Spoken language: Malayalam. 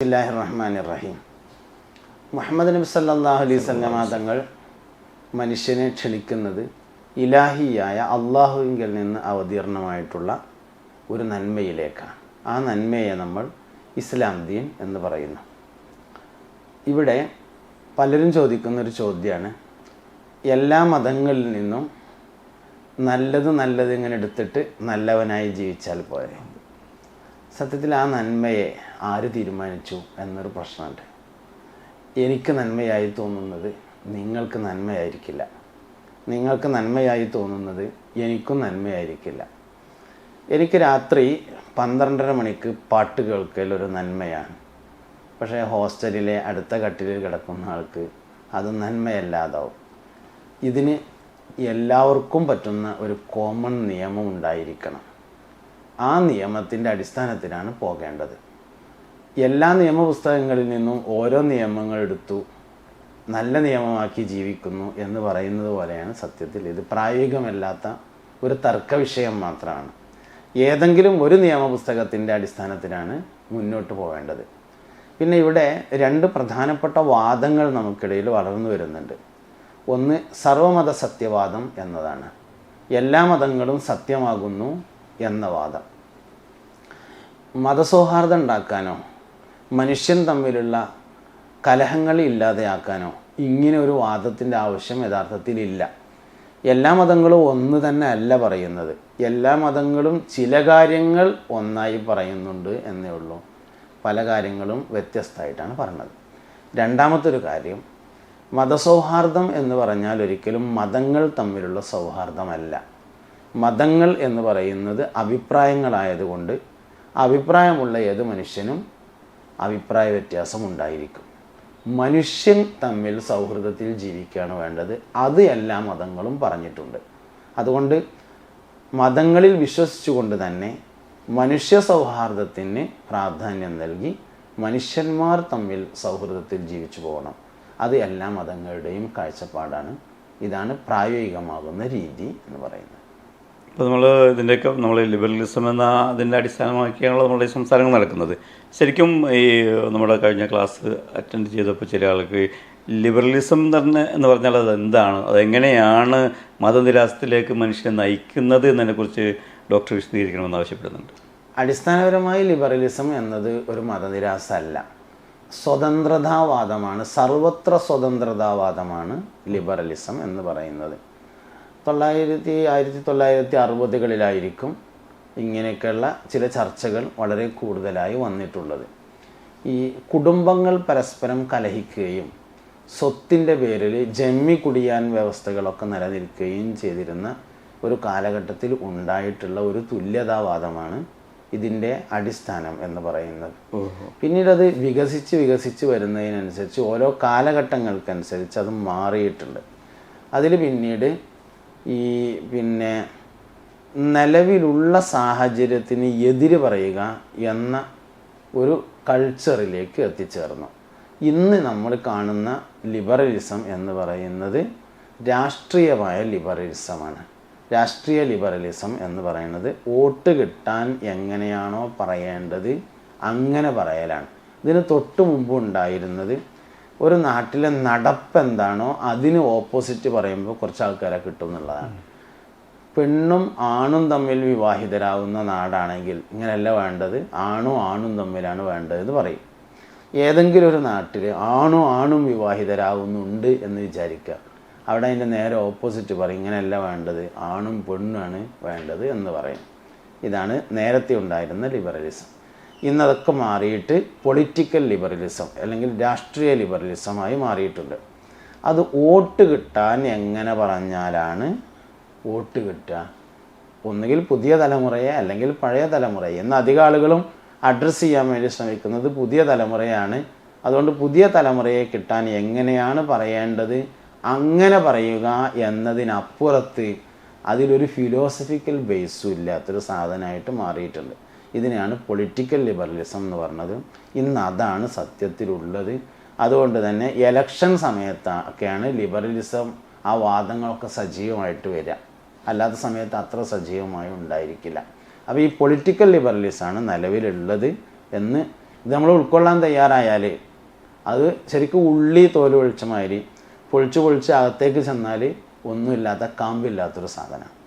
റഹീം മുഹമ്മദ് നബി സല്ലല്ലാഹു അലൈഹി സ്വല്ലമ തങ്ങൾ മനുഷ്യനെ ക്ഷണിക്കുന്നത് ഇലാഹിയായ അള്ളാഹുവിങ്കിൽ നിന്ന് അവതീർണമായിട്ടുള്ള ഒരു നന്മയിലേക്കാണ്. ആ നന്മയെ നമ്മൾ ഇസ്ലാം ദീൻ എന്ന് പറയുന്നു. ഇവിടെ പലരും ചോദിക്കുന്ന ഒരു ചോദ്യമാണ് എല്ലാ മതങ്ങളിൽ നിന്നും നല്ലത് നല്ലത് ഇങ്ങനെ എടുത്തിട്ട് നല്ലവനായി ജീവിച്ചാൽ പോരെ? സത്യത്തിൽ ആ നന്മയെ ആര് തീരുമാനിച്ചു എന്നൊരു പ്രശ്നമുണ്ട്. എനിക്ക് നന്മയായി തോന്നുന്നത് നിങ്ങൾക്ക് നന്മയായിരിക്കില്ല. നിങ്ങൾക്ക് നന്മയായി തോന്നുന്നത് എനിക്കും നന്മയായിരിക്കില്ല. എനിക്ക് രാത്രി പന്ത്രണ്ടര മണിക്ക് പാട്ട് കേൾക്കൽ ഒരു നന്മയാണ്. പക്ഷേ ഹോസ്റ്റലിലെ അടുത്ത കട്ടിലിൽ കിടക്കുന്ന ആൾക്ക് അത് നന്മയല്ലാതാവും. ഇതിന് എല്ലാവർക്കും പറ്റുന്ന ഒരു കോമൺ നിയമം ഉണ്ടായിരിക്കണം. ആ നിയമത്തിന്റെ അടിസ്ഥാനത്തിലാണ് പോകേണ്ടത്. എല്ലാ നിയമപുസ്തകങ്ങളിൽ നിന്നും ഓരോ നിയമങ്ങൾ എടുത്തു നല്ല നിയമമാക്കി ജീവിക്കുന്നു എന്ന് പറയുന്നത് പോലെയാണ് സത്യത്തിൽ. ഇത് പ്രായോഗികമല്ലാത്ത ഒരു തർക്ക വിഷയം മാത്രമാണ്. ഏതെങ്കിലും ഒരു നിയമപുസ്തകത്തിന്റെ അടിസ്ഥാനത്തിലാണ് മുന്നോട്ട് പോകേണ്ടത്. പിന്നെ ഇവിടെ രണ്ട് പ്രധാനപ്പെട്ട വാദങ്ങൾ നമുക്കിടയിൽ വളർന്നു വരുന്നുണ്ട്. ഒന്ന് സർവമത സത്യവാദം എന്നതാണ്. എല്ലാ മതങ്ങളും സത്യമാകുന്നു എന്ന വാദം. മതസൗഹാർദ്ദം ഉണ്ടാക്കാനോ മനുഷ്യൻ തമ്മിലുള്ള കലഹങ്ങൾ ഇല്ലാതെയാക്കാനോ ഇങ്ങനെ ഒരു വാദത്തിന്റെ ആവശ്യം യഥാർത്ഥത്തിലില്ല. എല്ലാ മതങ്ങളും ഒന്ന് തന്നെ അല്ല പറയുന്നത്. എല്ലാ മതങ്ങളും ചില കാര്യങ്ങൾ ഒന്നായി പറയുന്നുണ്ട് എന്നേ ഉള്ളൂ. പല കാര്യങ്ങളും വ്യത്യസ്തമായിട്ടാണ് പറഞ്ഞത്. രണ്ടാമത്തൊരു കാര്യം മതസൗഹാർദ്ദം എന്ന് പറഞ്ഞാൽ ഒരിക്കലും മതങ്ങൾ തമ്മിലുള്ള സൗഹാർദ്ദമല്ല. മതങ്ങൾ എന്ന് പറയുന്നത് അഭിപ്രായങ്ങളായതുകൊണ്ട് അഭിപ്രായമുള്ള ഏത് മനുഷ്യനും അഭിപ്രായ വ്യത്യാസം ഉണ്ടായിരിക്കും. മനുഷ്യൻ തമ്മിൽ സൗഹൃദത്തിൽ ജീവിക്കുകയാണ് വേണ്ടത്. അത് എല്ലാ മതങ്ങളും പറഞ്ഞിട്ടുണ്ട്. അതുകൊണ്ട് മതങ്ങളിൽ വിശ്വസിച്ചുകൊണ്ട് തന്നെ മനുഷ്യ സൗഹാർദ്ദത്തിന് പ്രാധാന്യം നൽകി മനുഷ്യന്മാർ തമ്മിൽ സൗഹൃദത്തിൽ ജീവിച്ചു പോകണം. അത് എല്ലാ മതങ്ങളുടെയും കാഴ്ചപ്പാടാണ്. ഇതാണ് പ്രായോഗികമാകുന്ന രീതി എന്ന് പറയുന്നത്. ഇപ്പോൾ നമ്മൾ ഇതിന്റെയൊക്കെ നമ്മൾ ലിബറലിസം എന്ന അതിന്റെ അടിസ്ഥാനമാക്കിയാണല്ലോ നമ്മുടെ ഈ സംസാരങ്ങൾ നടക്കുന്നത്. ശരിക്കും ഈ നമ്മുടെ കഴിഞ്ഞ ക്ലാസ് അറ്റൻഡ് ചെയ്തപ്പോൾ ചില ആൾക്ക് ലിബറലിസം തന്നെ എന്ന് പറഞ്ഞാൽ അത് എന്താണ്? അതെങ്ങനെയാണ് മതനിരാസത്തിലേക്ക് മനുഷ്യനെ നയിക്കുന്നത് എന്നതിനെക്കുറിച്ച് ഡോക്ടർ വിശദീകരിക്കണമെന്ന് ആവശ്യപ്പെടുന്നുണ്ട്. അടിസ്ഥാനപരമായി ലിബറലിസം എന്നത് ഒരു മതനിരാസ അല്ല സ്വതന്ത്രതാവാദമാണ് സർവത്ര സ്വതന്ത്രതാവാദമാണ് ലിബറലിസം എന്ന് പറയുന്നത്. തൊള്ളായിരത്തി ആയിരത്തി തൊള്ളായിരത്തി അറുപതുകളിലായിരിക്കും ഇങ്ങനെയൊക്കെയുള്ള ചില ചർച്ചകൾ വളരെ കൂടുതലായി വന്നിട്ടുള്ളത്. ഈ കുടുംബങ്ങൾ പരസ്പരം കലഹിക്കുകയും സ്വത്തിന്റെ പേരിൽ ജമ്മി കുടിയാൻ വ്യവസ്ഥകളൊക്കെ നിലനിൽക്കുകയും ചെയ്തിരുന്ന ഒരു കാലഘട്ടത്തിൽ ഉണ്ടായിട്ടുള്ള ഒരു തുല്യതാവാദമാണ് ഇതിന്റെ അടിസ്ഥാനം എന്ന് പറയുന്നത്. പിന്നീട് അത് വികസിച്ച് വികസിച്ച് വരുന്നതിനനുസരിച്ച് ഓരോ കാലഘട്ടങ്ങൾക്കനുസരിച്ച് അത് മാറിയിട്ടുണ്ട്. അതിൽ പിന്നീട് ഈ പിന്നെ നിലവിലുള്ള സാഹചര്യത്തിന് എതിര് പറയുക എന്ന ഒരു കൾച്ചറിലേക്ക് എത്തിച്ചേർന്നു. ഇന്ന് നമ്മൾ കാണുന്ന ലിബറലിസം എന്ന് പറയുന്നത് രാഷ്ട്രീയമായ ലിബറലിസമാണ് രാഷ്ട്രീയ ലിബറലിസം എന്ന് പറയുന്നത് വോട്ട് കിട്ടാൻ എങ്ങനെയാണോ പറയേണ്ടത് അങ്ങനെ പറയലാണ്. ഇതിന് തൊട്ട് മുമ്പ് ഉണ്ടായിരുന്നത് ഒരു നാട്ടിലെ നടപ്പ് എന്താണോ അതിന് ഓപ്പോസിറ്റ് പറയുമ്പോൾ കുറച്ച് ആൾക്കാരെ കിട്ടും എന്നുള്ളതാണ് പെണ്ണും ആണും തമ്മിൽ വിവാഹിതരാകുന്ന നാടാണെങ്കിൽ ഇങ്ങനെയല്ല വേണ്ടത്. ആണും ആണും തമ്മിലാണ് വേണ്ടത് എന്ന് പറയും. ഏതെങ്കിലും ഒരു നാട്ടിൽ ആണും ആണും വിവാഹിതരാകുന്നുണ്ട് എന്ന് വിചാരിക്കുക. അവിടെ അതിന്റെ നേരെ ഓപ്പോസിറ്റ് പറയും ഇങ്ങനെയല്ല വേണ്ടത്. ആണും പെണ്ണുമാണ് വേണ്ടത് എന്ന് പറയും. ഇതാണ് നേരത്തെ ഉണ്ടായിരുന്ന ലിബറലിസം ഇന്നതൊക്കെ മാറിയിട്ട് പൊളിറ്റിക്കൽ ലിബറലിസം അല്ലെങ്കിൽ രാഷ്ട്രീയ ലിബറലിസമായി മാറിയിട്ടുണ്ട്. അത് വോട്ട് കിട്ടാൻ എങ്ങനെ പറഞ്ഞാലാണ് വോട്ട് കിട്ടുക? ഒന്നുകിൽ പുതിയ തലമുറയെ അല്ലെങ്കിൽ പഴയ തലമുറയെ. എന്ന അധിക ആളുകളും അഡ്രസ്സ് ചെയ്യാൻ വേണ്ടി ശ്രമിക്കുന്നത് പുതിയ തലമുറയാണ്. അതുകൊണ്ട് പുതിയ തലമുറയെ കിട്ടാൻ എങ്ങനെയാണ് പറയേണ്ടത്? അങ്ങനെ പറയുക എന്നതിനപ്പുറത്ത് അതിലൊരു ഫിലോസഫിക്കൽ ബേസും ഇല്ലാത്തൊരു സാധനമായിട്ട് മാറിയിട്ടുണ്ട്. ഇതിനെയാണ് പൊളിറ്റിക്കൽ ലിബറലിസം എന്ന് പറഞ്ഞത്. ഇന്ന് അതാണ് സത്യത്തിലുള്ളത്. അതുകൊണ്ട് തന്നെ എലക്ഷൻ സമയത്തൊക്കെയാണ് ലിബറലിസം ആ വാദങ്ങളൊക്കെ സജീവമായിട്ട് വരിക. അല്ലാത്ത സമയത്ത് അത്ര സജീവമായി ഉണ്ടായിരിക്കില്ല. അപ്പോൾ ഈ പൊളിറ്റിക്കൽ ലിബറലിസമാണ് നിലവിലുള്ളത് എന്ന് ഇത് നമ്മൾ ഉൾക്കൊള്ളാൻ തയ്യാറായാൽ അത് ശരിക്കും ഉള്ളി തോൽ പൊളിച്ച മാതിരി പൊളിച്ച് പൊളിച്ച് അകത്തേക്ക് ചെന്നാൽ ഒന്നുമില്ലാത്ത കാമ്പില്ലാത്തൊരു സാധനമാണ്.